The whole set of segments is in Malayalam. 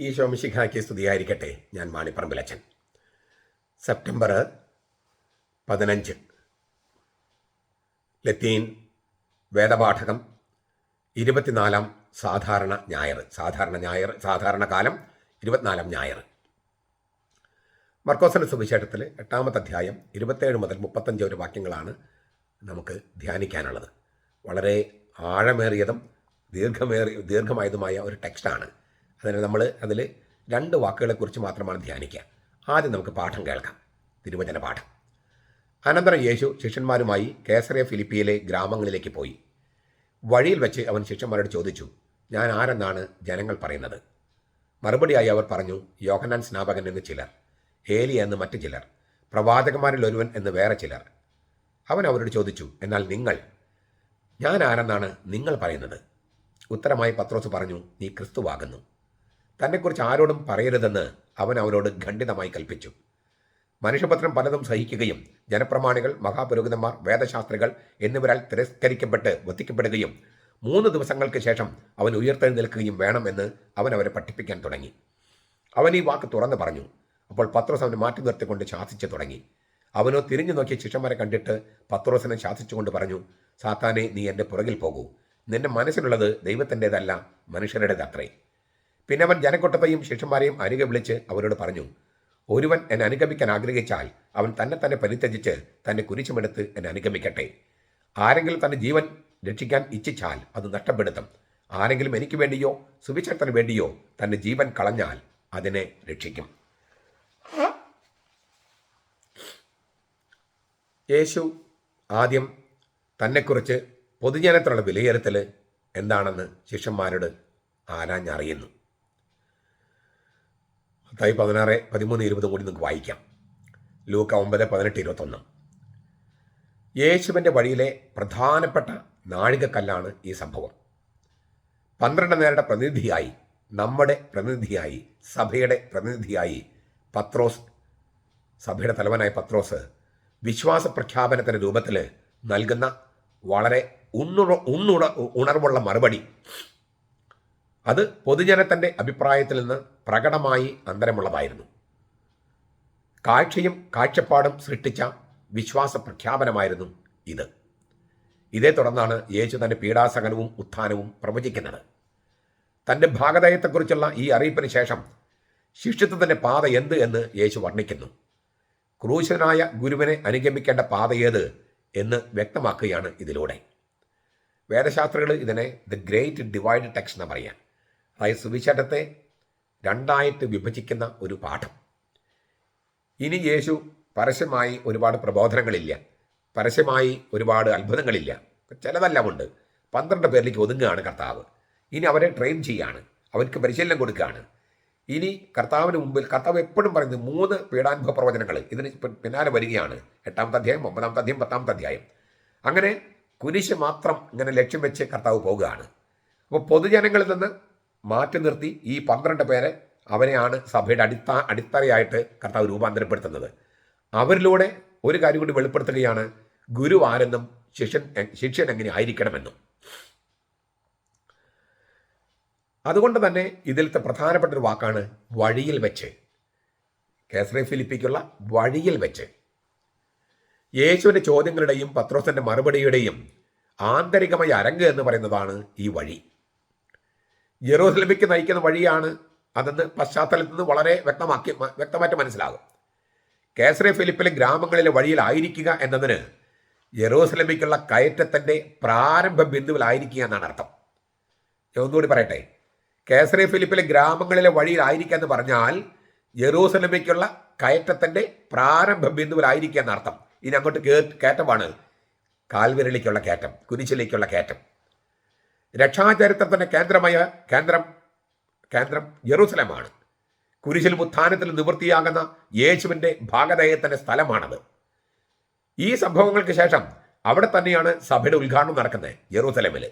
ഈ ശോമശിഖാക്ക് സ്തുതിയായിരിക്കട്ടെ. ഞാൻ മാണിപ്പറമ്പിലച്ചൻ സെപ്റ്റംബർ പതിനഞ്ച്. ലത്തീൻ വേദപാഠകം ഇരുപത്തിനാലാം സാധാരണ ഞായർ. സാധാരണ ഞായർ സാധാരണ കാലം ഇരുപത്തിനാലാം ഞായർ. മർക്കോസന സുവിശേഷത്തിൽ എട്ടാമത്തെ അധ്യായം ഇരുപത്തേഴ് മുതൽ മുപ്പത്തഞ്ച് ഒരു വാക്യങ്ങളാണ് നമുക്ക് ധ്യാനിക്കാനുള്ളത്. വളരെ ആഴമേറിയതും ദീർഘമേറിയ ദീർഘമായതുമായ ഒരു ടെക്സ്റ്റാണ് അതിന് നമ്മൾ അതിൽ രണ്ട് വാക്കുകളെക്കുറിച്ച് മാത്രമാണ് ധ്യാനിക്കുക. ആദ്യം നമുക്ക് പാഠം കേൾക്കാം. തിരുവചന പാഠം. അനന്തരം യേശു ശിഷ്യന്മാരുമായി കേസറിയ ഫിലിപ്പിയിലെ ഗ്രാമങ്ങളിലേക്ക് പോയി. വഴിയിൽ വെച്ച് അവൻ ശിഷ്യന്മാരോട് ചോദിച്ചു ഞാൻ ആരെന്നാണ് ജനങ്ങൾ പറയുന്നത്? മറുപടിയായി അവർ പറഞ്ഞു യോഹനാൻ സ്നാപകൻ എന്ന് ചിലർ ഏലിയ എന്ന് മറ്റു ചിലർ പ്രവാചകന്മാരിൽ ഒരുവൻ എന്ന് വേറെ ചിലർ. അവൻ അവരോട് ചോദിച്ചു എന്നാൽ നിങ്ങൾ ഞാൻ ആരെന്നാണ് നിങ്ങൾ പറയുന്നത്? ഉത്തരമായി പത്രോസ് പറഞ്ഞു നീ ക്രിസ്തുവാകുന്നു. തന്നെക്കുറിച്ച് ആരോടും പറയരുതെന്ന് അവൻ അവരോട് ഖണ്ഡിതമായി കൽപ്പിച്ചു. മനുഷ്യപത്രം പലതും സഹിക്കുകയും ജനപ്രമാണികൾ മഹാപുരോഹിതന്മാർ വേദശാസ്ത്രികൾ എന്നിവരാൽ തിരസ്കരിക്കപ്പെട്ട് വത്തിക്കപ്പെടുകയും മൂന്ന് ദിവസങ്ങൾക്ക് ശേഷം അവൻ ഉയർത്തെഴുന്നേൽക്കുകയും വേണമെന്ന് അവൻ അവരെ പഠിപ്പിക്കാൻ തുടങ്ങി. അവൻ ഈ വാക്ക് തുറന്നു പറഞ്ഞു. അപ്പോൾ പത്രോസ് അവനെ മാറ്റി നിർത്തിക്കൊണ്ട് ശാസിച്ചു തുടങ്ങി. അവനോ തിരിഞ്ഞു നോക്കിയ ശിഷ്യന്മാരെ കണ്ടിട്ട് പത്രോസിനെ ശാസിച്ചുകൊണ്ട് പറഞ്ഞു സാത്താനെ നീ എന്റെ പുറകിൽ പോകൂ. നിന്റെ മനസ്സിലുള്ളത് ദൈവത്തിന്റെതല്ല മനുഷ്യരുടേതത്രേ. പിന്നെ അവൻ ജനക്കൂട്ടത്തെയും ശിഷ്യന്മാരെയും അരികെ വിളിച്ച് അവരോട് പറഞ്ഞു ഒരുവൻ എന്നെ അനുഗമിക്കാൻ ആഗ്രഹിച്ചാൽ അവൻ തന്നെ തന്നെ പരിത്യജിച്ച് തന്നെ കുരിശുമെടുത്ത് എന്നെ അനുഗമിക്കട്ടെ. ആരെങ്കിലും തന്റെ ജീവൻ രക്ഷിക്കാൻ ഇച്ഛിച്ചാൽ അത് നഷ്ടപ്പെടുത്തും. ആരെങ്കിലും എനിക്ക് വേണ്ടിയോ സുവിശേഷത്തിന് വേണ്ടിയോ തന്റെ ജീവൻ കളഞ്ഞാൽ അതിനെ രക്ഷിക്കും. യേശു ആദ്യം തന്നെക്കുറിച്ച് പൊതുജനത്തിലുള്ള വിലയിരുത്തൽ എന്താണെന്ന് ശിഷ്യന്മാരോട് ആരാഞ്ഞറിയുന്നു? മത്തായി പതിനാറ് പതിമൂന്ന് ഇരുപതും കൂടി നിങ്ങൾക്ക് വായിക്കാം. ലൂക്ക ഒമ്പത് പതിനെട്ട് ഇരുപത്തൊന്ന്. യേശുവിന്റെ വഴിയിലെ പ്രധാനപ്പെട്ട നാഴികക്കല്ലാണ് ഈ സംഭവം. പന്ത്രണ്ട് നേരുടെ പ്രതിനിധിയായി നമ്മുടെ പ്രതിനിധിയായി സഭയുടെ പ്രതിനിധിയായി പത്രോസ് സഭയുടെ തലവനായ പത്രോസ് വിശ്വാസ പ്രഖ്യാപനത്തിന്റെ രൂപത്തിൽ നൽകുന്ന വളരെ ഉണ്ണുറ ഉണ്ണുണ ഉണർവുള്ള മറുപടി അത് പൊതുജനത്തിന്റെ അഭിപ്രായത്തിൽ നിന്ന് പ്രകടമായി അന്തരമുള്ളതായിരുന്നു. കാഴ്ചയും കാഴ്ചപ്പാടും സൃഷ്ടിച്ച വിശ്വാസ പ്രഖ്യാപനമായിരുന്നു ഇത്. ഇതേ തുടർന്നാണ് യേശു തന്റെ പീഡാസകലവും ഉത്ഥാനവും പ്രവചിക്കുന്നത്. തന്റെ ഭാഗതയത്തെക്കുറിച്ചുള്ള ഈ അറിയിപ്പിന് ശേഷം ശിഷ്യത്വത്തിന്റെ പാത എന്ത് എന്ന് യേശു വർണിക്കുന്നു. ക്രൂശനായ ഗുരുവിനെ അനുഗമിക്കേണ്ട പാത ഏത് എന്ന് വ്യക്തമാക്കുകയാണ് ഇതിലൂടെ. വേദശാസ്ത്രികൾ ഇതിനെ ദ ഗ്രേറ്റ് ഡിവൈഡ് ടെക്സ്റ്റ് എന്ന് പറയാം. അതായത് സുവിശേഷത്തെ രണ്ടായിട്ട് വിഭജിക്കുന്ന ഒരു പാഠം. ഇനി യേശു പരസ്യമായി ഒരുപാട് പ്രബോധനങ്ങളില്ല. പരസ്യമായി ഒരുപാട് അത്ഭുതങ്ങളില്ല. ചിലതെല്ലാം ഉണ്ട്. പന്ത്രണ്ട് പേരിലേക്ക് ഒതുങ്ങുകയാണ് കർത്താവ്. ഇനി അവരെ ട്രെയിൻ ചെയ്യാണ്. അവർക്ക് പരിശീലനം കൊടുക്കുകയാണ്. ഇനി കർത്താവിന് മുമ്പിൽ കർത്താവ് എപ്പോഴും പറയുന്നത് മൂന്ന് പീഡാനുഭവ പ്രവചനങ്ങൾ. ഇതിന് പിന്നാലെ വരികയാണ്. എട്ടാമത്തെ അധ്യായം ഒമ്പതാമത്തെ അധ്യായം പത്താമത്തെ അധ്യായം. അങ്ങനെ കുരിശ് മാത്രം ഇങ്ങനെ ലക്ഷ്യം വെച്ച് കർത്താവ് പോവുകയാണ്. അപ്പോൾ പൊതുജനങ്ങളിൽ നിന്ന് മാറ്റി നിർത്തി ഈ പന്ത്രണ്ട് പേരെ അവരെയാണ് സഭയുടെ അടിത്ത അടിത്തറയായിട്ട് കർത്താവ് രൂപാന്തരപ്പെടുത്തുന്നത്. അവരിലൂടെ ഒരു കാര്യം കൂടി വെളിപ്പെടുത്തുകയാണ് ഗുരു ആരെന്നും ശിഷ്യൻ ശിഷ്യൻ എങ്ങനെ ആയിരിക്കണമെന്നും. അതുകൊണ്ട് തന്നെ ഇതിലത്തെ പ്രധാനപ്പെട്ട ഒരു വാക്കാണ് വഴിയിൽ വെച്ച്. കേസറെ ഫിലിപ്പിക്കുള്ള വഴിയിൽ വെച്ച്. യേശുവിന്റെ ചോദ്യങ്ങളുടെയും പത്രോസിന്റെ മറുപടിയുടെയും ആന്തരികമായ അരങ്ങ് എന്ന് പറയുന്നതാണ് ഈ വഴി. ജെറൂസലമിക്ക് നയിക്കുന്ന വഴിയാണ് അതെന്ന് പശ്ചാത്തലത്തിൽ നിന്ന് വളരെ വ്യക്തമാക്കി വ്യക്തമായിട്ട് മനസ്സിലാകും. കേസറി ഫിലിപ്പിലെ ഗ്രാമങ്ങളിലെ വഴിയിലായിരിക്കുക എന്നതിന് ജെറൂസലമിക്കുള്ള കയറ്റത്തിന്റെ പ്രാരംഭ ബിന്ദുവിലായിരിക്കുക എന്നാണ് അർത്ഥം. ഞാൻ ഒന്നുകൂടി പറയട്ടെ. കേസറി ഫിലിപ്പിലെ ഗ്രാമങ്ങളിലെ വഴിയിലായിരിക്കുക എന്ന് പറഞ്ഞാൽ ജെറൂസലമിക്കുള്ള കയറ്റത്തിന്റെ പ്രാരംഭ ബിന്ദുവിലായിരിക്കുക എന്നർത്ഥം ഇനി അങ്ങോട്ട് കേ കയറ്റമാണ്. കാൽവിരലിക്കുള്ള കയറ്റം കുരിശിലേക്കുള്ള കയറ്റം. രക്ഷാചരിത്രത്തിന്റെ കേന്ദ്രമായ കേന്ദ്രം കേന്ദ്രം ജെറൂസലമാണ് കുരിശിൽ ഉത്ഥാനത്തിൽ നിവൃത്തിയാകുന്ന യേശുവിന്റെ ഭാഗധേയത്തിന്റെ സ്ഥലമാണത്. ഈ സംഭവങ്ങൾക്ക് ശേഷം അവിടെ തന്നെയാണ് സഭയുടെ ഉദ്ഘാടനം നടക്കുന്നത് ജെറൂസലമിൽ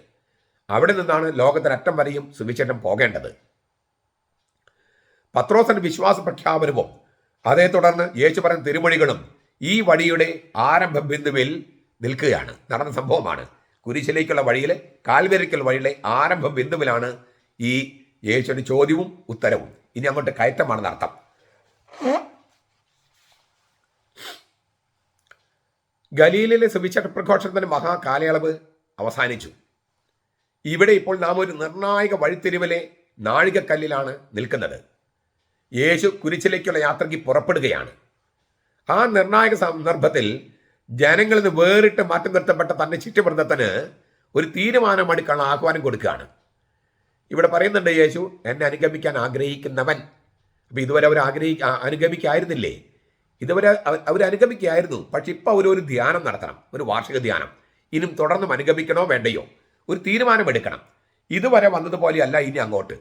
അവിടെ നിന്നാണ് ലോകത്തിനറ്റം വരെയും സുവിശേഷം പോകേണ്ടത്. പത്രോസന്റെ വിശ്വാസ പ്രഖ്യാപനവും അതേ തുടർന്ന് യേശു പറഞ്ഞ തിരുമൊഴികളും ഈ വഴിയുടെ ആരംഭ ബിന്ദുവിൽ നിൽക്കുകയാണ്. നടന്ന സംഭവമാണ്. കുരിശിലേക്കുള്ള വഴിയിലെ കാൽവരിക്കൽ വഴിയിലെ ആരംഭ ബിന്ദുവിലാണ് ഈ യേശുവിന്റെ ചോദ്യവും ഉത്തരവും. ഇനി അങ്ങോട്ട് കയറ്റമാണെന്ന് അർത്ഥം. ഗലീലിലെ സുവിശേഷ പ്രഘോഷണത്തിന്റെ മഹാകാലയളവ് അവസാനിച്ചു. ഇവിടെ ഇപ്പോൾ നാം ഒരു നിർണായക വഴിത്തിരിവിലെ നാഴികക്കല്ലിലാണ് നിൽക്കുന്നത്. യേശു കുരിശിലേക്കുള്ള യാത്രയ്ക്ക് പുറപ്പെടുകയാണ്. ആ നിർണായക സന്ദർഭത്തിൽ ജനങ്ങളിൽ നിന്ന് വേറിട്ട് മാറ്റം നിർത്തപ്പെട്ട തന്റെ ചുറ്റുവൃത്തത്തിന് ഒരു തീരുമാനമെടുക്കാനുള്ള ആഹ്വാനം കൊടുക്കുകയാണ്. ഇവിടെ പറയുന്നുണ്ട് യേശു എന്നെ അനുഗമിക്കാൻ ആഗ്രഹിക്കുന്നവൻ. അപ്പൊ ഇതുവരെ അവർ ആഗ്രഹി അനുഗമിക്കായിരുന്നില്ലേ? ഇതുവരെ അവർ അനുഗമിക്കായിരുന്നു പക്ഷെ ഇപ്പൊ അവർ ഒരു ധ്യാനം നടത്തണം ഒരു വാർഷിക ധ്യാനം. ഇനിയും തുടർന്നും അനുഗമിക്കണോ വേണ്ടയോ? ഒരു തീരുമാനമെടുക്കണം ഇതുവരെ വന്നതുപോലെയല്ല ഇനി അങ്ങോട്ട്.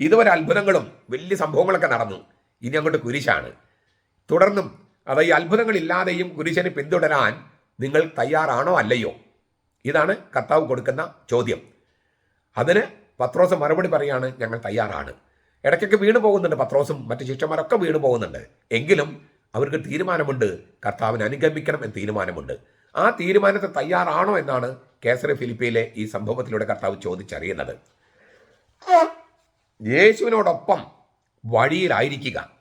ഇതുവരെ അത്ഭുതങ്ങളും വലിയ സംഭവങ്ങളൊക്കെ നടന്നു. ഇനി അങ്ങോട്ട് കുരിശാണ്. തുടർന്നും അത് ഈ അത്ഭുതങ്ങളില്ലാതെയും കുരിശനെ പിന്തുടരാൻ നിങ്ങൾ തയ്യാറാണോ അല്ലയോ? ഇതാണ് കർത്താവ് കൊടുക്കുന്ന ചോദ്യം. അതിന് പത്രോസ് മറുപടി പറയാണ് ഞങ്ങൾ തയ്യാറാണ്. ഇടയ്ക്കൊക്കെ വീണു പോകുന്നുണ്ട് പത്രോസും മറ്റു ശിഷ്യന്മാരൊക്കെ വീണു പോകുന്നുണ്ട്. എങ്കിലും അവർക്ക് തീരുമാനമുണ്ട്. കർത്താവിനെ അനുഗമിക്കണം എന്ന് തീരുമാനമുണ്ട്. ആ തീരുമാനത്തെ തയ്യാറാണോ എന്നാണ് കേസറി ഫിലിപ്പിയിലെ ഈ സംഭവത്തിലൂടെ കർത്താവ് ചോദിച്ചറിയുന്നത്. യേശുവിനോടൊപ്പം വഴിയിലായിരിക്കുക.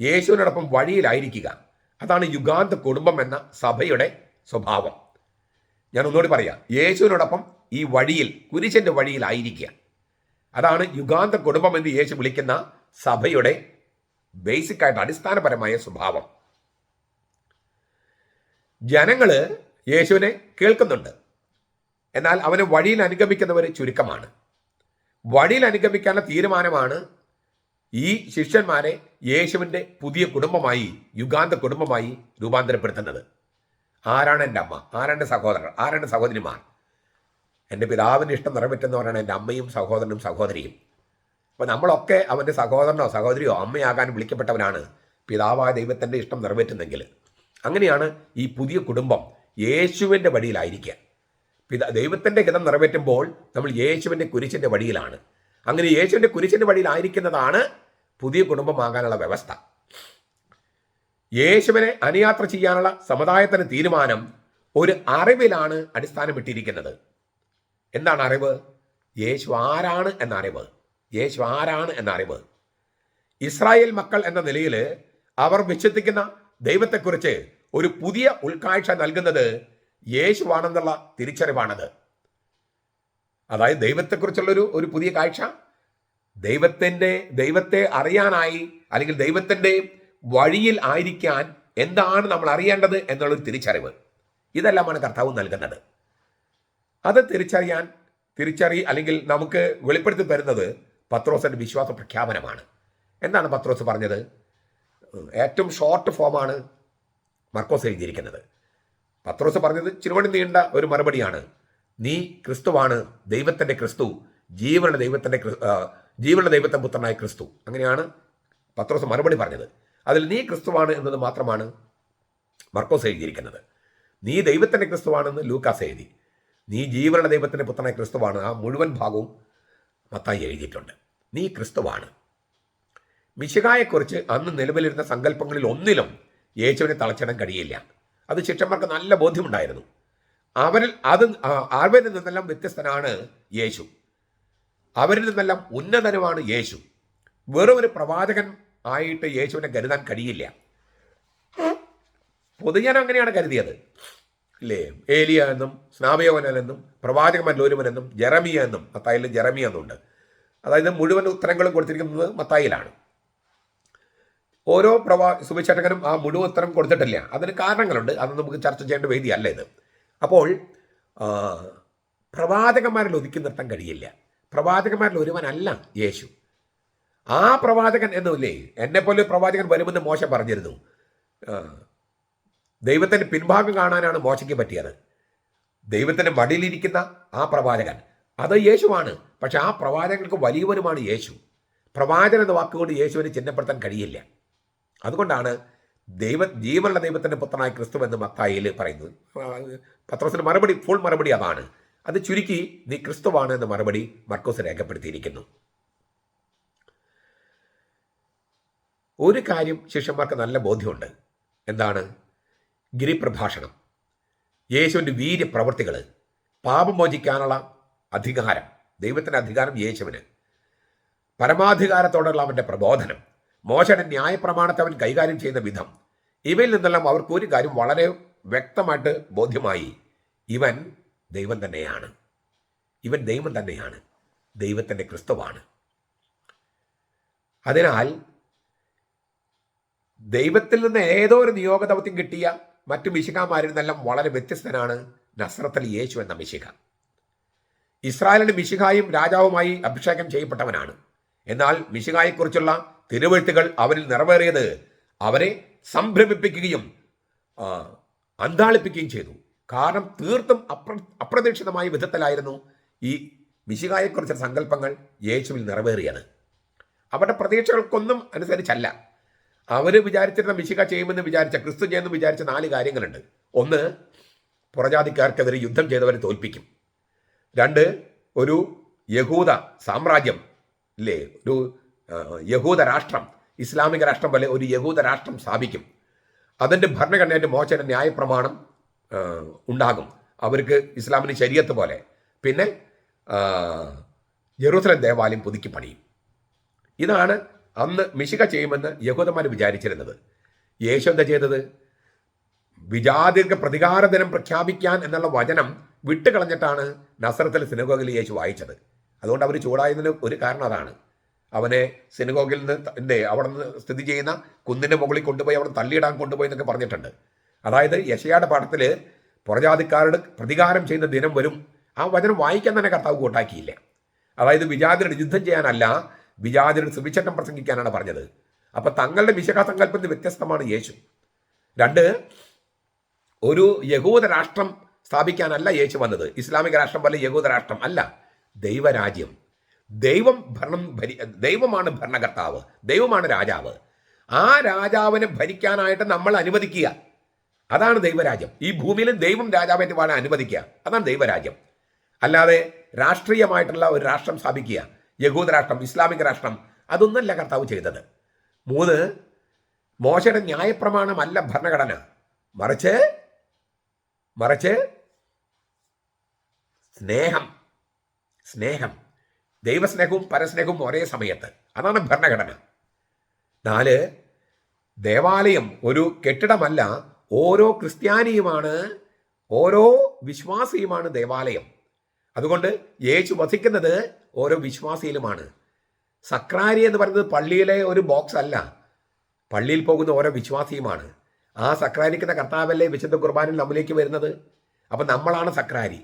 യേശുവിനോടൊപ്പം വഴിയിലായിരിക്കുക. അതാണ് യുഗാന്ത കുടുംബം എന്ന സഭയുടെ സ്വഭാവം. ഞാൻ ഒന്നുകൂടി പറയാം. യേശുവിനോടൊപ്പം ഈ വഴിയിൽ കുരിശന്റെ വഴിയിലായിരിക്കുക. അതാണ് യുഗാന്ത കുടുംബം എന്ന് യേശു വിളിക്കുന്ന സഭയുടെ ബേസിക് ആയിട്ട് അടിസ്ഥാനപരമായ സ്വഭാവം. ജനങ്ങൾ യേശുവിനെ കേൾക്കുന്നുണ്ട്. എന്നാൽ അവനെ വഴിയിൽ അനുഗമിക്കുന്നവർ ചുരുക്കമാണ്. വഴിയിൽ അനുഗമിക്കാനുള്ള തീരുമാനമാണ് ഈ ശിഷ്യന്മാരെ യേശുവിന്റെ പുതിയ കുടുംബമായി യുഗാന്ത കുടുംബമായി രൂപാന്തരപ്പെടുത്തുന്നത് ആരാണ് എന്റെ അമ്മ? ആരാണ് എന്റെ സഹോദരർ ആരാണ് സഹോദരിമാർ? എന്റെ പിതാവിന്റെ ഇഷ്ടം നിറവേറ്റുന്നവരാണ് എന്റെ അമ്മയും സഹോദരനും സഹോദരിയും. അപ്പോൾ നമ്മളൊക്കെ അവന്റെ സഹോദരനോ സഹോദരിയോ അമ്മയാകാൻ വിളിക്കപ്പെട്ടവനാണ് പിതാവായ ദൈവത്തിന്റെ ഇഷ്ടം നിറവേറ്റുന്നെങ്കിൽ. അങ്ങനെയാണ് ഈ പുതിയ കുടുംബം യേശുവിന്റെ വഴിയിലായിരിക്കുക പിതാ ദൈവത്തിന്റെ ഹിതം നിറവേറ്റുമ്പോൾ നമ്മൾ യേശുവിന്റെ കുരിശിന്റെ വഴിയിലാണ് അങ്ങനെ യേശുവിന്റെ കുരിശിന്റെ വഴിയിലായിരിക്കുന്നതാണ് പുതിയ കുടുംബമാകാനുള്ള വ്യവസ്ഥ. യേശുവിനെ അനുയാത്ര ചെയ്യാനുള്ള സമുദായത്തിന് തീരുമാനം ഒരു അറിവിലാണ് അടിസ്ഥാനമിട്ടിരിക്കുന്നത്. എന്താണ് അറിവ്? യേശു ആരാണ് എന്ന അറിവ് യേശു ആരാണ് എന്ന അറിവ് ഇസ്രായേൽ മക്കൾ എന്ന നിലയിൽ അവർ വിശ്വസിക്കുന്ന ദൈവത്തെക്കുറിച്ച് ഒരു പുതിയ ഉൾക്കാഴ്ച നൽകുന്നത് യേശുവാണെന്നുള്ള തിരിച്ചറിവാണത്. അതായത് ദൈവത്തെക്കുറിച്ചുള്ളൊരു ഒരു പുതിയ കാഴ്ച ദൈവത്തിന്റെ ദൈവത്തെ അറിയാനായി അല്ലെങ്കിൽ ദൈവത്തിന്റെ വഴിയിൽ ആയിരിക്കാൻ എന്താണ് നമ്മൾ അറിയേണ്ടത് എന്നുള്ളൊരു തിരിച്ചറിവ്. ഇതെല്ലാമാണ് കർത്താവ് നൽകുന്നത്. അത് തിരിച്ചറിയാൻ തിരിച്ചറി അല്ലെങ്കിൽ നമുക്ക് വെളിപ്പെടുത്തി തരുന്നത് പത്രോസിന്റെ വിശ്വാസ പ്രഖ്യാപനമാണ്. എന്താണ് പത്രോസ് പറഞ്ഞത്? ഏറ്റവും ഷോർട്ട് ഫോമാണ് മർക്കോസ് എഴുതിയിരിക്കുന്നത്. പത്രോസ് പറഞ്ഞത് ചിരുവണി നീണ്ട ഒരു മറുപടിയാണ്. നീ ക്രിസ്തുവാണ് ദൈവത്തിന്റെ ക്രിസ്തു ജീവനുള്ള ദൈവത്തിന്റെ ജീവനുള്ള ദൈവത്തെ പുത്രനായ ക്രിസ്തു. അങ്ങനെയാണ് പത്രോസ് മറുപടി പറഞ്ഞത്. അതിൽ നീ ക്രിസ്തുവാണ് എന്നത് മാത്രമാണ് മർക്കോസ് എഴുതിയിരിക്കുന്നത്. നീ ദൈവത്തിന്റെ ക്രിസ്തുവാണെന്ന് ലൂക്കാസ് എഴുതി. നീ ജീവനുള്ള ദൈവത്തിന്റെ പുത്രനായ ക്രിസ്തുവാണ്. ആ മുഴുവൻ ഭാഗവും മത്തായി എഴുതിയിട്ടുണ്ട്. നീ ക്രിസ്തുവാണ്. മിശികായെക്കുറിച്ച് അന്ന് നിലവിലിരുന്ന സങ്കല്പങ്ങളിൽ ഒന്നിലും യേശുവിനെ തളച്ചിടാൻ കഴിയില്ല. അത് ശിക്ഷന്മാർക്ക് നല്ല ബോധ്യമുണ്ടായിരുന്നു. അവരിൽ അത് അവരിൽ നിന്നെല്ലാം വ്യത്യസ്തനാണ് യേശു. അവരിൽ നിന്നെല്ലാം ഉന്നതനുമാണ് യേശു. വെറും ഒരു പ്രവാചകൻ ആയിട്ട് യേശുവിനെ കരുതാൻ കഴിയില്ല. പൊതുജനം അങ്ങനെയാണ് കരുതിയത്. അല്ലേ ഏലിയ എന്നും പ്രവാചകന്മാരിൽ ഒരുവനെന്നും ജെറമിയ എന്നും മത്തായിൽ ജെറമിയ എന്നുണ്ട് അതായത് മുഴുവൻ ഉത്തരങ്ങളും കൊടുത്തിരിക്കുന്നത് മത്തായിലാണ്. ഓരോ പ്രവാ സുവിശേഷകനും ആ മുഴുവൻ ഉത്തരം കൊടുത്തിട്ടില്ല. അതിന് കാരണങ്ങളുണ്ട്. അത് നമുക്ക് ചർച്ച ചെയ്യേണ്ട വേദിയല്ല ഇത്. അപ്പോൾ പ്രവാചകന്മാരിൽ ഒതുക്കി നിർത്താൻ കഴിയില്ല. പ്രവാചകന്മാരിൽ ഒരുവനല്ല യേശു. ആ പ്രവാചകൻ എന്നില്ലേ എന്നെപ്പോലെ പോലെ പ്രവാചകൻ വരുമെന്ന് മോശം പറഞ്ഞിരുന്നു. ദൈവത്തിന്റെ പിൻഭാഗം കാണാനാണ് മോശയ്ക്ക് പറ്റിയത്. ദൈവത്തിന്റെ മടിയിലിരിക്കുന്ന ആ പ്രവാചകൻ. അത് യേശുവാണ്. പക്ഷെ ആ പ്രവാചകർക്ക് വലിയവനുമാണ് യേശു. പ്രവാചകൻ എന്ന വാക്കുകൊണ്ട് യേശുവിനെ ചിഹ്നപ്പെടുത്താൻ കഴിയില്ല. അതുകൊണ്ടാണ് ദൈവ ജീവനുള്ള ദൈവത്തിന്റെ പുത്രനായ ക്രിസ്തു എന്ന് മത്തായിൽ പറയുന്നത്. പത്രസിന് മറുപടി ഫുൾ മറുപടി അതാണ്. അത് ചുരുക്കി നീ ക്രിസ്തുവാണ് എന്ന മറുപടി മർക്കോസ് രേഖപ്പെടുത്തിയിരിക്കുന്നു. ഒരു കാര്യം ശിഷ്യന്മാർക്ക് നല്ല ബോധ്യമുണ്ട്. എന്താണ്? ഗിരിപ്രഭാഷണം. യേശുവിന്റെ വീര്യപ്രവർത്തികൾ പാപം മോചിക്കാനുള്ള അധികാരം ദൈവത്തിന്റെ അധികാരം യേശുവിന്. പരമാധികാരത്തോടുള്ള അവന്റെ പ്രബോധനം മോശയുടെ ന്യായപ്രമാണത്തെ അവൻ കൈകാര്യം ചെയ്യുന്ന വിധം. ഇവയിൽ നിന്നെല്ലാം അവർക്ക് ഒരു കാര്യം വളരെ വ്യക്തമായിട്ട് ബോധ്യമായി. ഇവൻ ദൈവം തന്നെയാണ്. ഇവൻ ദൈവം തന്നെയാണ്. ദൈവത്തിന്റെ ക്രിസ്തുവാണ്. അതിനാൽ ദൈവത്തിൽ നിന്ന് ഏതോ ഒരു നിയോഗദൗത്യം കിട്ടിയ മറ്റു മിശികാമാരിൽ നിന്നെല്ലാം വളരെ വ്യത്യസ്തനാണ് നസ്രത്തൽ യേശു എന്ന മിശിക ഇസ്രായേലിന്റെ മിശിഖായും രാജാവുമായി അഭിഷേകം ചെയ്യപ്പെട്ടവനാണ്. എന്നാൽ മിശിഖായെക്കുറിച്ചുള്ള തിരുവഴുത്തുകൾ അവരിൽ നിറവേറിയത് അവരെ സംഭ്രമിപ്പിക്കുകയും അന്താളിപ്പിക്കുകയും ചെയ്തു. കാരണം തീർത്തും അപ്ര അപ്രതീക്ഷിതമായ വിധത്തിലായിരുന്നു ഈ മിശിഹായെക്കുറിച്ചുള്ള സങ്കല്പങ്ങൾ യേശുവിൽ നിറവേറിയത്. അവരുടെ പ്രതീക്ഷകൾക്കൊന്നും അനുസരിച്ചല്ല. അവർ വിചാരിച്ചിരുന്ന മിശിക ചെയ്യുമെന്ന് വിചാരിച്ച ക്രിസ്തു ചെയ്യുമെന്ന് വിചാരിച്ച നാല് കാര്യങ്ങളുണ്ട്. ഒന്ന് പുറജാതിക്കാർക്കെതിരെ യുദ്ധം ചെയ്തവരെ തോൽപ്പിക്കും. രണ്ട് ഒരു യഹൂദ സാമ്രാജ്യം ഇല്ലേ ഒരു യഹൂദ രാഷ്ട്രം ഇസ്ലാമിക രാഷ്ട്രം പോലെ ഒരു യഹൂദ രാഷ്ട്രം സ്ഥാപിക്കും. അതിന്റെ ഭരണഘടനയുടെ മോചന ന്യായപ്രമാണം ഉണ്ടാകും. അവർക്ക് ഇസ്ലാമിന് ശരീരത്ത് പോലെ. പിന്നെ ജെറൂസലം ദേവാലയം പുതുക്കി പണിയും. ഇതാണ് അന്ന് മിശിക ചെയ്യുമെന്ന് യഹൂദന്മാർ വിചാരിച്ചിരുന്നത്. യേശു എന്താ ചെയ്തത്? വിജാതിർക്ക് പ്രതികാര ദിനം പ്രഖ്യാപിക്കാൻ എന്നുള്ള വചനം വിട്ടുകളഞ്ഞിട്ടാണ് നസറത്തിൽ സിനഗോഗിൽ യേശു വായിച്ചത്. അതുകൊണ്ട് അവർ ചൂടായതിന് ഒരു കാരണം അതാണ്. അവനെ സിനഗോഗിൽ നിന്ന് അവിടെ നിന്ന് സ്ഥിതി ചെയ്യുന്ന കുന്നിന്റെ മുകളിൽ കൊണ്ടുപോയി അവിടെ തള്ളിയിടാൻ കൊണ്ടുപോയി എന്നൊക്കെ പറഞ്ഞിട്ടുണ്ട്. അതായത് യശയാടെ പാഠത്തിൽ പുറജാതിക്കാരുടെ പ്രതികാരം ചെയ്യുന്ന ദിനം വരും. ആ വചനം വായിക്കാൻ തന്നെ കർത്താവ് കൂട്ടാക്കിയില്ല? അതായത് വിജാതിരുടെ യുദ്ധം ചെയ്യാനല്ല വിജാതിരുടെ സുവിശേഷം പ്രസംഗിക്കാനാണ് പറഞ്ഞത്. അപ്പോൾ തങ്ങളുടെ വിശകസങ്കല്പത്തിന് വ്യത്യസ്തമാണ് യേശു. രണ്ട് ഒരു യഹൂദ രാഷ്ട്രം സ്ഥാപിക്കാനല്ല യേശു വന്നത്. ഇസ്ലാമിക രാഷ്ട്രം പോലെ യഹൂദ രാഷ്ട്രം അല്ല. ദൈവരാജ്യം. ദൈവം ഭരണം ഭരി ദൈവമാണ് ഭരണകർത്താവ്. ദൈവമാണ് രാജാവ്. ആ രാജാവിനെ ഭരിക്കാനായിട്ട് നമ്മൾ അനുവദിക്കുക. അതാണ് ദൈവരാജ്യം. ഈ ഭൂമിയിൽ ദൈവം രാജാവായിട്ട് വാഴാൻ അനുവദിക്കുക. അതാണ് ദൈവരാജ്യം. അല്ലാതെ രാഷ്ട്രീയമായിട്ടുള്ള ഒരു രാഷ്ട്രം സ്ഥാപിക്കുക യഹൂദ രാഷ്ട്രം ഇസ്ലാമിക രാഷ്ട്രം അതൊന്നല്ല കർത്താവ് ചെയ്തത്. മൂന്ന് മോശയുടെ ന്യായപ്രമാണമല്ല ഭരണഘടന. മറിച്ച് മറിച്ച് സ്നേഹം. സ്നേഹം. ദൈവസ്നേഹവും പരസ്നേഹവും ഒരേ സമയത്ത്. അതാണ് ഭരണഘടന. നാല് ദേവാലയം ഒരു കെട്ടിടമല്ല ഓരോ ക്രിസ്ത്യാനിയുമാണ് ഓരോ വിശ്വാസിയുമാണ് ദേവാലയം. അതുകൊണ്ട് യേശു വസിക്കുന്നത് ഓരോ വിശ്വാസിയിലുമാണ്. സക്രാരി എന്ന് പറയുന്നത് പള്ളിയിലെ ഒരു ബോക്സ് അല്ല. പള്ളിയിൽ പോകുന്ന ഓരോ വിശ്വാസിയുമാണ്. ആ സക്രാരിക്കുന്ന കർത്താവല്ലേ വിശുദ്ധ കുർബാനയിൽ നമ്മിലേക്ക് വരുന്നത്? അപ്പം നമ്മളാണ് സക്രാരി.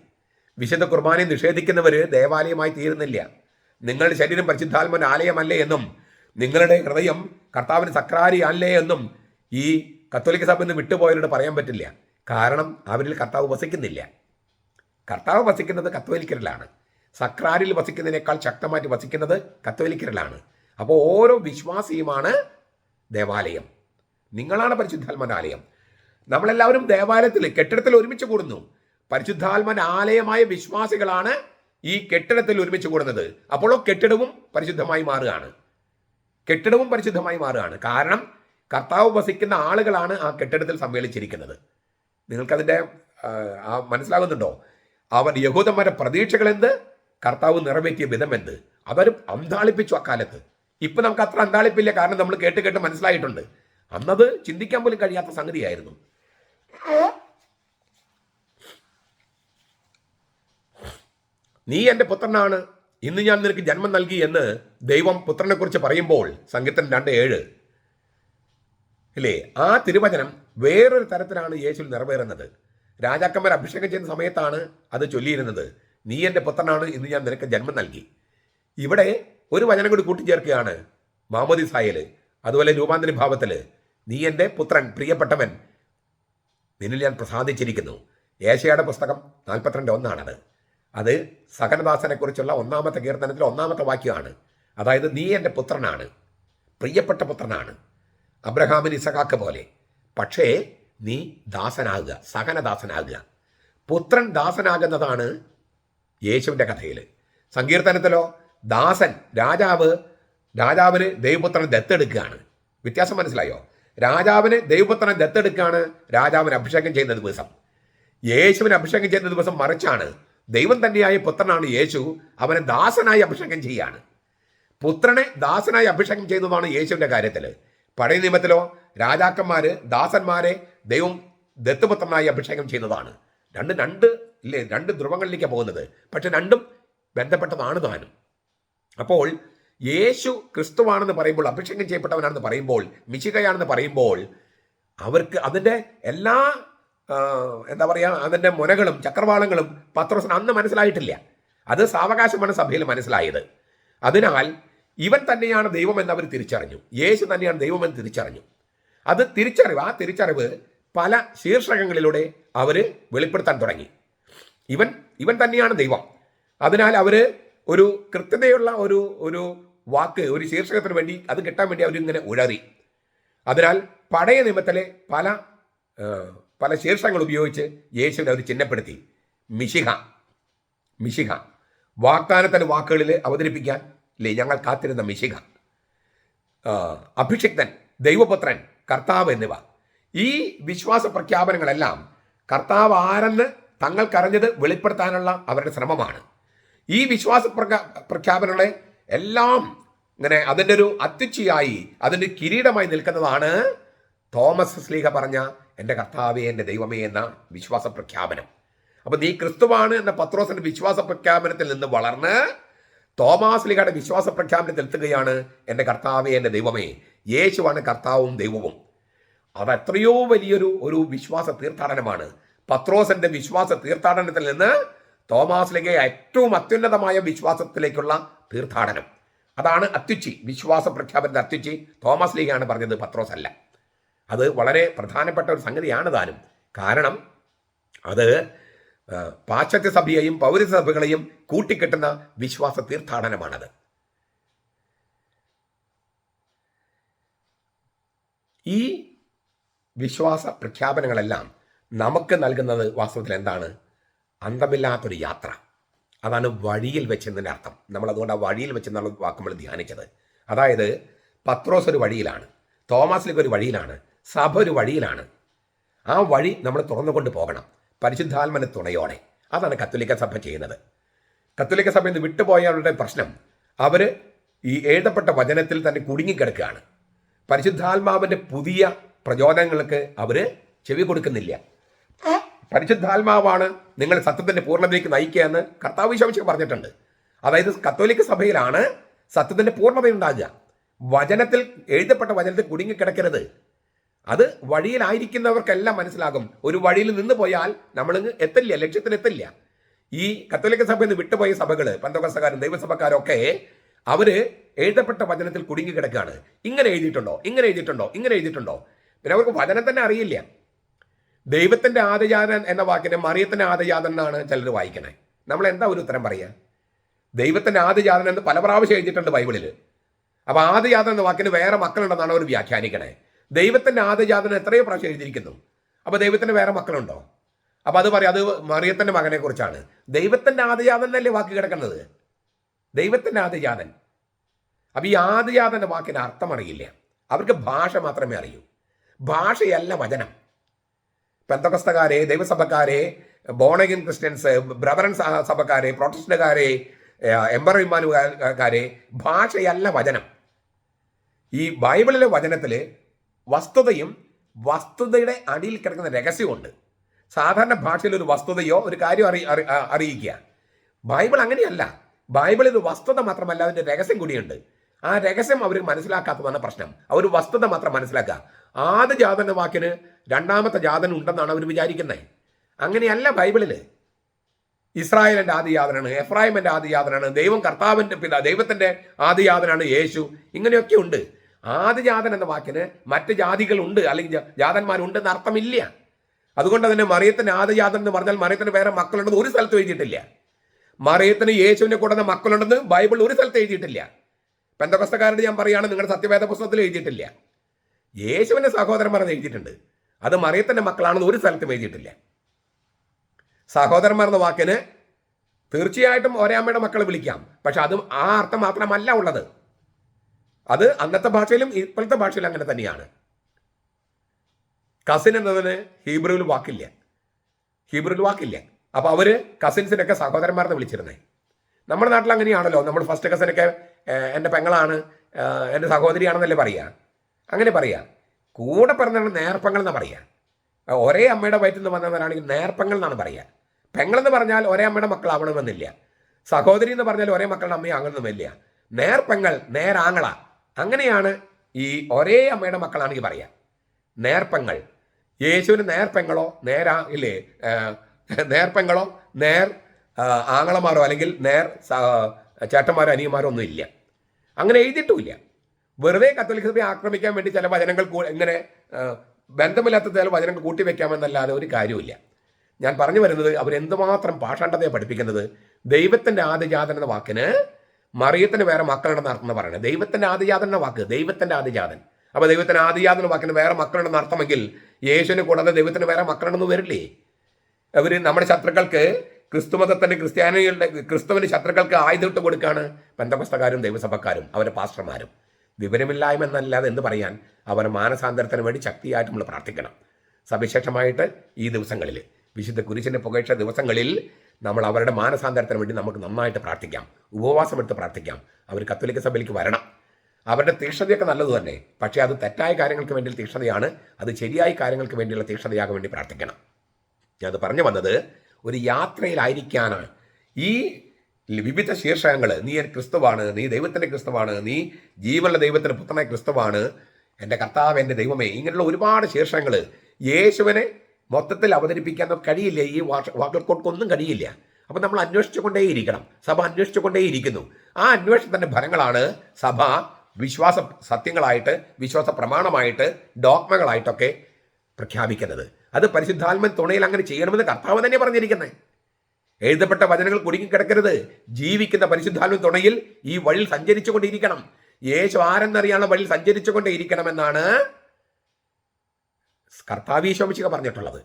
വിശുദ്ധ കുർബാനയെ നിഷേധിക്കുന്നവർ ദേവാലയമായി തീരുന്നില്ല. നിങ്ങളുടെ ശരീരം പരിശുദ്ധാത്മൻ ആലയമല്ലേ എന്നും നിങ്ങളുടെ ഹൃദയം കർത്താവിന് സക്രാരി അല്ലേ എന്നും ഈ കത്തോലിക്ക സഭയിൽ നിന്ന് വിട്ടുപോയവരോട് പറയാൻ പറ്റില്ല. കാരണം അവരിൽ കർത്താവ് വസിക്കുന്നില്ല. കർത്താവ് വസിക്കുന്നത് കത്തോലിക്കരിലാണ്. സക്രാരിൽ വസിക്കുന്നതിനേക്കാൾ ശക്തമായിട്ട് വസിക്കുന്നത് കത്തോലിക്കരിലാണ്. അപ്പോൾ ഓരോ വിശ്വാസിയുമാണ് ദേവാലയം. നിങ്ങളാണ് പരിശുദ്ധാത്മനാലയം നമ്മളെല്ലാവരും ദേവാലയത്തിൽ കെട്ടിടത്തിൽ ഒരുമിച്ച് കൂടുന്നു. പരിശുദ്ധാത്മൻ ആലയമായ വിശ്വാസികളാണ് ഈ കെട്ടിടത്തിൽ ഒരുമിച്ച് കൂടുന്നത്. അപ്പോഴോ കെട്ടിടവും പരിശുദ്ധമായി മാറുകയാണ്. കെട്ടിടവും പരിശുദ്ധമായി മാറുകയാണ്. കാരണം കർത്താവ് വസിക്കുന്ന ആളുകളാണ് ആ കെട്ടിടത്തിൽ സമ്മേളിച്ചിരിക്കുന്നത്. നിങ്ങൾക്കതിന്റെ ആ, മനസ്സിലാകുന്നുണ്ടോ? അവർ യഹൂദന്മാരുടെ പ്രതീക്ഷകൾ എന്ത്? കർത്താവ് നിറവേറ്റിയ വിധം എന്ത്? അവർ അന്താളിപ്പിച്ചു അക്കാലത്ത് ഇപ്പം നമുക്ക് അത്ര അന്താളിപ്പില്ല കാരണം നമ്മൾ കേട്ട് കേട്ട് മനസ്സിലായിട്ടുണ്ട്. അന്നത് ചിന്തിക്കാൻ പോലും കഴിയാത്ത സംഗതിയായിരുന്നു. നീ എന്റെ പുത്രനാണ്. ഇന്ന് ഞാൻ നിനക്ക് ജന്മം നൽകി എന്ന് ദൈവം പുത്രനെ കുറിച്ച് പറയുമ്പോൾ സംഗീതം രണ്ട് ഏഴ്. ഇല്ലേ? ആ തിരുവചനം വേറൊരു തരത്തിലാണ് യേശുവിൽ നിറവേറുന്നത്. രാജാക്കന്മാർ അഭിഷേകം ചെയ്യുന്ന സമയത്താണ് അത് ചൊല്ലിയിരുന്നത്. നീ എന്റെ പുത്രനാണ് ഇന്ന് ഞാൻ നിനക്ക് ജന്മം നൽകി. ഇവിടെ ഒരു വചനം കൂടി കൂട്ടിച്ചേർക്കുകയാണ് മാമോദി സായൽ അതുപോലെ രൂപാന്തരി ഭാവത്തിൽ നീ എന്റെ പുത്രൻ പ്രിയപ്പെട്ടവൻ നിന്നിൽ ഞാൻ പ്രസാദിച്ചിരിക്കുന്നു. ഏശയുടെ പുസ്തകം നാൽപ്പത്തിരണ്ട് ഒന്നാണത്. അത് സകനദാസനെ കുറിച്ചുള്ള ഒന്നാമത്തെ കീർത്തനത്തിലെ ഒന്നാമത്തെ വാക്യമാണ്. അതായത് നീ എന്റെ പുത്രനാണ് പ്രിയപ്പെട്ട പുത്രനാണ്. അബ്രഹാമിന് ഇസഹാക്ക് പോലെ. പക്ഷേ നീ ദാസനാകുക സഹനദാസനാകുക. പുത്രൻ ദാസനാകുന്നതാണ് യേശുവിന്റെ കഥയിൽ സങ്കീർത്തനത്തിലോ ദാസൻ രാജാവ് രാജാവിന് ദൈവപുത്രൻ ദത്തെടുക്കുകയാണ്. വ്യത്യാസം മനസ്സിലായോ? രാജാവിന് ദൈവപുത്രൻ ദത്തെടുക്കുകയാണ് രാജാവിന് അഭിഷേകം ചെയ്യുന്ന ദിവസം. യേശുവിന് അഭിഷേകം ചെയ്യുന്ന ദിവസം മറിച്ചാണ് ദൈവം തന്നെയായ പുത്രനാണ് യേശു അവനെ ദാസനായി അഭിഷേകം ചെയ്യാണ്. പുത്രനെ ദാസനായി അഭിഷേകം ചെയ്യുന്നതാണ് യേശുവിന്റെ കാര്യത്തിൽ പഴയ നിയമത്തിലോ രാജാക്കന്മാര് ദാസന്മാരെ ദൈവം ദത്തുപുത്രനായി അഭിഷേകം ചെയ്യുന്നതാണ്. രണ്ട് രണ്ട് ഇല്ലേ രണ്ട് ധ്രുവങ്ങളിലേക്കാണ് പോകുന്നത്. പക്ഷെ രണ്ടും ബന്ധപ്പെട്ടതാണ് താനും. അപ്പോൾ യേശു ക്രിസ്തുവാണെന്ന് പറയുമ്പോൾ അഭിഷേകം ചെയ്യപ്പെട്ടവനാണെന്ന് പറയുമ്പോൾ മിശികയാണെന്ന് പറയുമ്പോൾ അവർക്ക് അതിന്റെ എല്ലാ എന്താ പറയുക അതിന്റെ മുനകളും ചക്രവാളങ്ങളും പത്രോസിന് അന്ന് മനസ്സിലായിട്ടില്ല. അത് സാവകാശമാണ് സഭയിൽ മനസ്സിലായത്. അതിനാൽ ഇവൻ തന്നെയാണ് ദൈവമെന്ന് അവർ തിരിച്ചറിഞ്ഞു. യേശു തന്നെയാണ് ദൈവമെന്ന് തിരിച്ചറിഞ്ഞു. അത് തിരിച്ചറിവ് ആ തിരിച്ചറിവ് പല ശീർഷകങ്ങളിലൂടെ അവർ വെളിപ്പെടുത്താൻ തുടങ്ങി. ഇവൻ ഇവൻ തന്നെയാണ് ദൈവം. അതിനാൽ അവർ ഒരു കൃത്യതയുള്ള ഒരു ഒരു വാക്ക് ഒരു ശീർഷകത്തിന് വേണ്ടി അത് കിട്ടാൻ വേണ്ടി അവരിങ്ങനെ ഉഴറി. അതിനാൽ പഴയ നിയമത്തിലെ പല പല ശീർഷങ്ങൾ ഉപയോഗിച്ച് യേശുവിനെ അവർ ചിഹ്നപ്പെടുത്തി. മിശിഹ മിശിഹ. വാഗ്ദാനത്തിന്റെ വാക്കുകളിൽ അവതരിപ്പിക്കാൻ ഇല്ലേ ഞങ്ങൾ കാത്തിരുന്ന മിശിക. അഭിഷിക്തൻ ദൈവപുത്രൻ കർത്താവ് എന്നിവ. ഈ വിശ്വാസ പ്രഖ്യാപനങ്ങളെല്ലാം കർത്താവ് ആരെന്ന് തങ്ങൾക്കറിഞ്ഞത് വെളിപ്പെടുത്താനുള്ള അവരുടെ ശ്രമമാണ്. ഈ വിശ്വാസ പ്രഖ്യാ പ്രഖ്യാപനങ്ങളെ എല്ലാം ഇങ്ങനെ അതിന്റെ ഒരു അത്യുച്ചയായി അതിന്റെ കിരീടമായി നിൽക്കുന്നതാണ് തോമസ് സ്ലീഹ പറഞ്ഞ എന്റെ കർത്താവേ എന്റെ ദൈവമേ എന്ന വിശ്വാസ പ്രഖ്യാപനം. അപ്പം നീ ക്രിസ്തുവാണ് എന്ന പത്രോസിന്റെ വിശ്വാസ പ്രഖ്യാപനത്തിൽ നിന്ന് വളർന്ന് തോമാസ് ലിഗയുടെ വിശ്വാസ പ്രഖ്യാപനത്തിൽ എത്തുകയാണ് എന്റെ കർത്താവേ എന്റെ ദൈവമേ. യേശുവാണ് കർത്താവും ദൈവവും. അത് എത്രയോ വലിയൊരു ഒരു വിശ്വാസ തീർത്ഥാടനമാണ്. പത്രോസിന്റെ വിശ്വാസ തീർത്ഥാടനത്തിൽ നിന്ന് തോമാസ് ലിഗ ഏറ്റവും അത്യുന്നതമായ വിശ്വാസത്തിലേക്കുള്ള തീർത്ഥാടനം. അതാണ് അത്യുച്ചി വിശ്വാസ പ്രഖ്യാപനത്തെ അത്യുച്ചി തോമസ് ലിഖയാണ് പറഞ്ഞത് പത്രോസ് അല്ല. അത് വളരെ പ്രധാനപ്പെട്ട ഒരു സംഗതിയാണ് താനും. കാരണം അത് പാശ്ചാത്യ സഭയെയും പൗരസഭകളെയും കൂട്ടിക്കെട്ടുന്ന വിശ്വാസ തീർത്ഥാടനമാണത്. ഈ വിശ്വാസ പ്രഖ്യാപനങ്ങളെല്ലാം നമുക്ക് നൽകുന്നത് വാസ്തവത്തിൽ എന്താണ്? അന്തമില്ലാത്തൊരു യാത്ര. അതാണ് വഴിയിൽ വെച്ചതിന്റെ അർത്ഥം. നമ്മൾ അതുകൊണ്ട് ആ വഴിയിൽ വെച്ചെന്നുള്ള വാക്ക് നമ്മൾ ധ്യാനിച്ചത്. അതായത് പത്രോസ് ഒരു വഴിയിലാണ് തോമസ് ലിഗ് ഒരു വഴിയിലാണ് സഭ ഒരു വഴിയിലാണ്. ആ വഴി നമ്മൾ തുറന്നുകൊണ്ട് പോകണം. പരിശുദ്ധാത്മന തുണയോടെ അതാണ് കത്തോലിക്ക സഭ ചെയ്യുന്നത്. കത്തോലിക്ക സഭയിൽ നിന്ന് വിട്ടുപോയവരുടെ പ്രശ്നം അവർ ഈ എഴുതപ്പെട്ട വചനത്തിൽ തന്നെ കുടുങ്ങിക്കിടക്കുകയാണ്. പരിശുദ്ധാത്മാവിന്റെ പുതിയ പ്രചോദനങ്ങൾക്ക് അവർ ചെവി കൊടുക്കുന്നില്ല. പരിശുദ്ധാത്മാവാണ് നിങ്ങൾ സത്യത്തിന്റെ പൂർണതയിലേക്ക് നയിക്കുക എന്ന് കർത്താവ് വിശ്വസിച്ച് പറഞ്ഞിട്ടുണ്ട്. അതായത് കത്തോലിക്ക സഭയിലാണ് സത്യത്തിന്റെ പൂർണത ഉണ്ടാകുക വചനത്തിൽ എഴുതപ്പെട്ട വചനത്തിൽ കുടുങ്ങിക്കിടക്കരുത്. അത് വഴിയിലായിരിക്കുന്നവർക്കെല്ലാം മനസ്സിലാകും. ഒരു വഴിയിൽ നിന്ന് പോയാൽ നമ്മൾ എത്തില്ല ലക്ഷ്യത്തിൽ എത്തില്ല ഈ കത്തോലിക്ക സഭയിൽ നിന്ന് വിട്ടുപോയ സഭകൾ പന്തോകസക്കാരും ദൈവസഭക്കാരൊക്കെ അവർ എഴുതപ്പെട്ട വചനത്തിൽ കുടുങ്ങി കിടക്കുകയാണ് ഇങ്ങനെ എഴുതിയിട്ടുണ്ടോ? ഇങ്ങനെ എഴുതിയിട്ടുണ്ടോ? ഇങ്ങനെ എഴുതിയിട്ടുണ്ടോ? പിന്നെ അവർക്ക് വചനം തന്നെ അറിയില്ല. ദൈവത്തിന്റെ ആദയാതൻ എന്ന വാക്കിനെ മറിയത്തിന്റെ ആദയാതൻ എന്നാണ് ചിലർ വായിക്കണേ. നമ്മൾ എന്താ ഒരു ഉത്തരം പറയുക ദൈവത്തിന്റെ ആദ്യജാതൻ എന്ന് പല പ്രാവശ്യം എഴുതിയിട്ടുണ്ട് ബൈബിളിൽ അപ്പൊ ആദ്യജാതൻ എന്ന വാക്കിന് വേറെ മക്കളുണ്ടെന്നാണ് അവർ വ്യാഖ്യാനിക്കണേ. ദൈവത്തിന്റെ ആദജാതൻ എത്രയോ പ്രാവശ്യം എഴുതിയിരിക്കുന്നു. അപ്പോൾ ദൈവത്തിന് വേറെ മക്കളുണ്ടോ? അപ്പോൾ അത് പറയാം അത് മറിയത്തിന്റെ മകനെക്കുറിച്ചാണ് ദൈവത്തിന്റെ ദൈവത്തിന്റെ അല്ലേ വാക്ക് കിടക്കുന്നത്? ദൈവത്തിന്റെ ആദ്യജാതൻ. അപ്പോൾ ഈ ആദ്യജാതന്റെ വാക്കിന് അർത്ഥം അറിയില്ല. അവർക്ക് ഭാഷ മാത്രമേ അറിയൂ. ഭാഷയല്ല വചനം. പെന്തകസ്തകാരെ ദൈവസഭക്കാരെ ബോണഗിൻ ക്രിസ്ത്യൻസ് ബ്രദറൻ സ- സഭക്കാരെ പ്രൊട്ടസ്റ്റന്റുകാരെ എംബറിമാനുകാരെ ഭാഷയല്ല വചനം. ഈ ബൈബിളിലെ വചനത്തിൽ വസ്തുതയും വസ്തുതയുടെ അടിയിൽ കിടക്കുന്ന രഹസ്യമുണ്ട് സാധാരണ ഭാഷയിൽ ഒരു വസ്തുതയോ ഒരു കാര്യം അറി അറി- അറിയിക്കുക. ബൈബിൾ അങ്ങനെയല്ല. ബൈബിളിൽ ഒരു വസ്തുത മാത്രമല്ല അതിന്റെ രഹസ്യം കൂടിയുണ്ട്. ആ രഹസ്യം അവർ മനസ്സിലാക്കാത്തതാണ് പ്രശ്നം. അവർ വസ്തുത മാത്രം മനസ്സിലാക്കുക. ആദ്യ ജാതന വാക്കിന് രണ്ടാമത്തെ ജാതൻ ഉണ്ടെന്നാണ് അവർ വിചാരിക്കുന്നത്. അങ്ങനെയല്ല ബൈബിളിൽ ഇസ്രായേലിന്റെ ആദിയാതനാണ് എഫ്രായിമിന്റെ ആദിയാതനാണ് ദൈവം കർത്താവിന്റെ പിതാ ദൈവത്തിന്റെ ആദിയാതനാണ് യേശു. ഇങ്ങനെയൊക്കെ ഉണ്ട്. ആദിജാതൻ എന്ന വാക്കിന് മറ്റ് ജാതികളുണ്ട് അല്ലെങ്കിൽ ജാതന്മാരുണ്ട് ജാതന്മാരുണ്ടെന്ന് അർത്ഥമില്ല. അതുകൊണ്ട് തന്നെ മറിയത്തിന് ആദ്യജാതൻ എന്ന് പറഞ്ഞാൽ മറിയത്തിന് വേറെ മക്കളുണ്ടെന്ന് ഒരു സ്ഥലത്ത് എഴുതിയിട്ടില്ല. മറിയത്തിന് യേശുവിനെ കൂടുന്ന മക്കളുണ്ടെന്ന് ബൈബിൾ ഒരു സ്ഥലത്ത് എഴുതിയിട്ടില്ല. പെന്തകസ്തക്കാരുടെ ഞാൻ പറയുകയാണ് നിങ്ങളുടെ സത്യവേദ പുസ്തകത്തിൽ എഴുതിയിട്ടില്ല. യേശുവിന്റെ സഹോദരന്മാർ എഴുതിയിട്ടുണ്ട്. അത് മറിയത്തിന്റെ മക്കളാണെന്ന് ഒരു സ്ഥലത്തും എഴുതിയിട്ടില്ല. സഹോദരന്മാർ എന്ന വാക്കിന് തീർച്ചയായിട്ടും ഒരേ അമ്മയുടെ മക്കളെ വിളിക്കാം. പക്ഷെ അതും ആ അർത്ഥം മാത്രമല്ല ഉള്ളത്. അത് അന്നത്തെ ഭാഷയിലും ഇപ്പോഴത്തെ ഭാഷയിലും അങ്ങനെ തന്നെയാണ്. കസിൻ എന്നതിന് ഹീബ്രുവിൽ വാക്കില്ല. ഹീബ്രുവിൽ വാക്കില്ല. അപ്പൊ അവർ കസിൻസിനൊക്കെ സഹോദരന്മാരെന്ന് വിളിച്ചിരുന്നേ. നമ്മുടെ നാട്ടിൽ അങ്ങനെയാണല്ലോ. നമ്മൾ ഫസ്റ്റ് കസിനൊക്കെ എന്റെ പെങ്ങളാണ് എന്റെ സഹോദരിയാണെന്നല്ലേ പറയുക അങ്ങനെ പറയുക കൂടെ പറഞ്ഞാണ് നേർപ്പങ്ങൾ എന്നാണ് പറയുക ഒരേ അമ്മയുടെ വയറ്റിൽ നിന്ന് വന്നവരാണെങ്കിൽ നേർപ്പങ്ങൾ എന്നാണ് പറയുക പെങ്ങളെന്ന് പറഞ്ഞാൽ ഒരേ അമ്മയുടെ മക്കളാവണമെന്നില്ല. സഹോദരി എന്ന് പറഞ്ഞാൽ ഒരേ മക്കളുടെ അമ്മയാകണമെന്നില്ല നേർപ്പങ്ങൾ നേരാങ്ങള. അങ്ങനെയാണ് ഈ ഒരേ അമ്മയുടെ മക്കളാണെങ്കിൽ പറയാം. നേർപ്പങ്ങൾ. യേശുവിന് നേർപ്പെങ്ങളോ നേരാ ഇല്ലേ നേർപ്പങ്ങളോ നേർ ആങ്ങളമാരോ അല്ലെങ്കിൽ നേർ ചേട്ടന്മാരോ അനിയന്മാരോ ഒന്നും ഇല്ല. അങ്ങനെ എഴുതിയിട്ടുമില്ല. വെറുതെ കത്തോലിക്ക ആക്രമിക്കാൻ വേണ്ടി ചില വചനങ്ങൾ ഇങ്ങനെ ബന്ധമില്ലാത്ത ചില വചനങ്ങൾ കൂട്ടിവെക്കാമെന്നല്ലാതെ ഒരു കാര്യമില്ല ഞാൻ പറഞ്ഞു വരുന്നത് അവരെന്തുമാത്രം പാഷാണ്ടതയെ പഠിപ്പിക്കുന്നത്? ദൈവത്തിന്റെ ആദ്യജാതൻ എന്ന വാക്കിന് മറിയത്തിന് വേറെ മക്കളുടെ അർത്ഥം പറയണേ. ദൈവത്തിന്റെ ആദിജാതൻ വാക്ക് ദൈവത്തിന്റെ ആദിജാതൻ. അപ്പൊ ദൈവത്തിന്റെ ആദിജാതൻ എന്ന വാക്കിന് വേറെ മക്കളുടെ അർത്ഥമെങ്കിൽ യേശുവിന് കൂടാതെ ദൈവത്തിന് വേറെ മക്കളുണ്ടെന്ന് വരില്ലേ? അവർ നമ്മുടെ ശത്രുക്കൾക്ക് ക്രിസ്തുമതത്തിന്റെ ക്രിസ്ത്യാനികളുടെ ക്രിസ്തുവിന്റെ ശത്രുക്കൾക്ക് ആയുധിട്ട് കൊടുക്കാണ് ബന്ധപസ്തക്കാരും ദൈവസഭക്കാരും അവരുടെ പാസ്റ്റർമാരും. വിവരമില്ലായ്മ എന്നല്ലാതെ എന്ത് പറയാൻ? അവർ മാനസാന്തരത്തിന് വേണ്ടി ശക്തിയായിട്ട് നമ്മൾ പ്രാർത്ഥിക്കണം. സവിശേഷമായിട്ട് ഈ ദിവസങ്ങളിൽ വിശുദ്ധ കുരിശിന്റെ പുകഴ്ച ദിവസങ്ങളിൽ നമ്മൾ അവരുടെ മാനസാന്തരത്തിന് വേണ്ടി നമുക്ക് നന്നായിട്ട് പ്രാർത്ഥിക്കാം. ഉപവാസമെടുത്ത് പ്രാർത്ഥിക്കാം. അവർ കത്തോലിക്ക സഭയിലേക്ക് വരണം. അവരുടെ തീക്ഷ്ണതയൊക്കെ നല്ലത് തന്നെ. പക്ഷേ അത് തെറ്റായ കാര്യങ്ങൾക്ക് വേണ്ടി തീക്ഷ്ണതയാണ്. അത് ശരിയായ കാര്യങ്ങൾക്ക് വേണ്ടിയുള്ള തീക്ഷ്ണതയാകാൻ വേണ്ടി പ്രാർത്ഥിക്കണം. ഞാൻ അത് പറഞ്ഞു വന്നത് ഒരു യാത്രയിലായിരിക്കാനാണ്. ഈ വിവിധ ശീർഷകങ്ങൾ നീ ക്രിസ്തുവാണ് നീ ദൈവത്തിന്റെ ക്രിസ്തുവാണ് നീ ജീവനുള്ള ദൈവത്തിന്റെ പുത്രനായ ക്രിസ്തുവാണ് എന്റെ കർത്താവ് എന്റെ ദൈവമേ ഇങ്ങനെയുള്ള ഒരുപാട് ശീർഷകങ്ങൾ യേശുവിനെ മൊത്തത്തിൽ അവതരിപ്പിക്കാൻ കഴിയില്ല. ഈ വാക്കുകൾക്കൊന്നും കഴിയില്ല. അപ്പം നമ്മൾ അന്വേഷിച്ചു കൊണ്ടേയിരിക്കണം സഭ അന്വേഷിച്ചു കൊണ്ടേയിരിക്കുന്നു ആ അന്വേഷണത്തിന്റെ ഫലങ്ങളാണ് സഭ വിശ്വാസ സത്യങ്ങളായിട്ട് വിശ്വാസ പ്രമാണമായിട്ട് ഡോക്മകളായിട്ടൊക്കെ പ്രഖ്യാപിക്കുന്നത്. അത് പരിശുദ്ധാത്മൻ തുണയിൽ അങ്ങനെ ചെയ്യണമെന്ന് കർത്താവ് തന്നെ പറഞ്ഞിരിക്കുന്നത്. എഴുതപ്പെട്ട വചനങ്ങൾ കുടുങ്ങിക്കിടക്കരുത്. ജീവിക്കുന്ന പരിശുദ്ധാത്മൻ തുണയിൽ ഈ വഴിയിൽ സഞ്ചരിച്ചു കൊണ്ടിരിക്കണം യേശു ആരെന്നറിയാനുള്ള വഴിയിൽ സഞ്ചരിച്ചു കൊണ്ടേയിരിക്കണമെന്നാണ് കർത്താവീശോമിശിക പറഞ്ഞിട്ടുള്ളത്.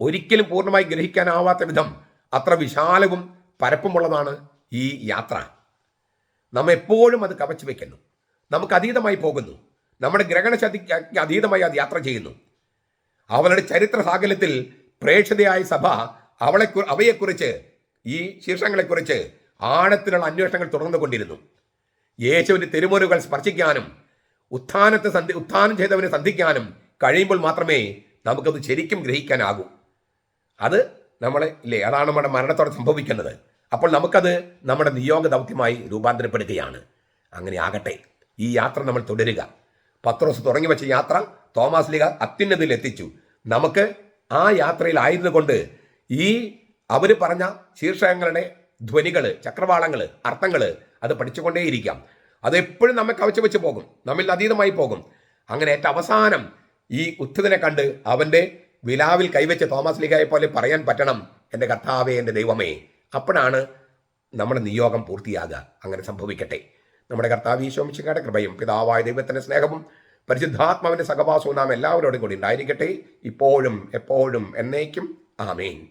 ഒരിക്കലും പൂർണമായി ഗ്രഹിക്കാനാവാത്ത വിധം അത്ര വിശാലവും പരപ്പുമുള്ളതാണ് ഈ യാത്ര. നാം എപ്പോഴും അത് കവച്ചു വെക്കുന്നു. നമുക്ക് അതീതമായി പോകുന്നു. നമ്മുടെ ഗ്രഹണശക്തിക്ക് അതീതമായി അത് യാത്ര ചെയ്യുന്നു. അവളുടെ ചരിത്ര സാകല്യത്തിൽ പ്രേക്ഷിതയായ സഭ അവളെ അവയെക്കുറിച്ച് ഈ ശീർഷങ്ങളെക്കുറിച്ച് ആഴത്തിലുള്ള അന്വേഷണങ്ങൾ തുടർന്നുകൊണ്ടിരുന്നു. യേശുവിന്റെ തിരുമുറുകൾ സ്പർശിക്കാനും ഉത്ഥാനത്തെ സന്ധി ഉത്ഥാനം ചെയ്തവനെ സന്ധിക്കാനും കഴിയുമ്പോൾ മാത്രമേ നമുക്കത് ശരിക്കും ഗ്രഹിക്കാനാകൂ. അത് നമ്മളെ ഇല്ലേ അതാണ് നമ്മുടെ മരണത്തോടെ സംഭവിക്കുന്നത്. അപ്പോൾ നമുക്കത് നമ്മുടെ നിയോഗ ദൗത്യമായി രൂപാന്തരപ്പെടുകയാണ്. അങ്ങനെ ആകട്ടെ. ഈ യാത്ര നമ്മൾ തുടരുക. പത്രോസ് തുടങ്ങി വെച്ച യാത്ര തോമാസ് ലീഗ അത്യുന്നതിൽ എത്തിച്ചു. നമുക്ക് ആ യാത്രയിൽ കൊണ്ട് ഈ അവർ പറഞ്ഞ ശീർഷകങ്ങളുടെ ധ്വനികൾ ചക്രവാളങ്ങൾ അർത്ഥങ്ങൾ അത് പഠിച്ചുകൊണ്ടേയിരിക്കാം. അത് എപ്പോഴും നമ്മെ കവച്ചു വെച്ച് പോകും. നമ്മിൽ അതീതമായി പോകും. അങ്ങനെ ഏറ്റവും അവസാനം ഈ ഉത്തതിനെ കണ്ട് അവന്റെ വിലാവിൽ കൈവച്ച് തോമസ് ലീഗയെ പോലെ പറയാൻ പറ്റണം എന്റെ കർത്താവേ എന്റെ ദൈവമേ. അപ്പോഴാണ് നമ്മുടെ നിയോഗം പൂർത്തിയാകുക. അങ്ങനെ സംഭവിക്കട്ടെ. നമ്മുടെ കർത്താവ് ഈശോമിശിക്കയുടെ കൃപയും പിതാവായ ദൈവത്തിന്റെ സ്നേഹവും പരിശുദ്ധാത്മാവിന്റെ സഹവാസവും നാം എല്ലാവരോടും കൂടി ഉണ്ടായിരിക്കട്ടെ. ഇപ്പോഴും എപ്പോഴും എന്നേക്കും. ആമേൻ.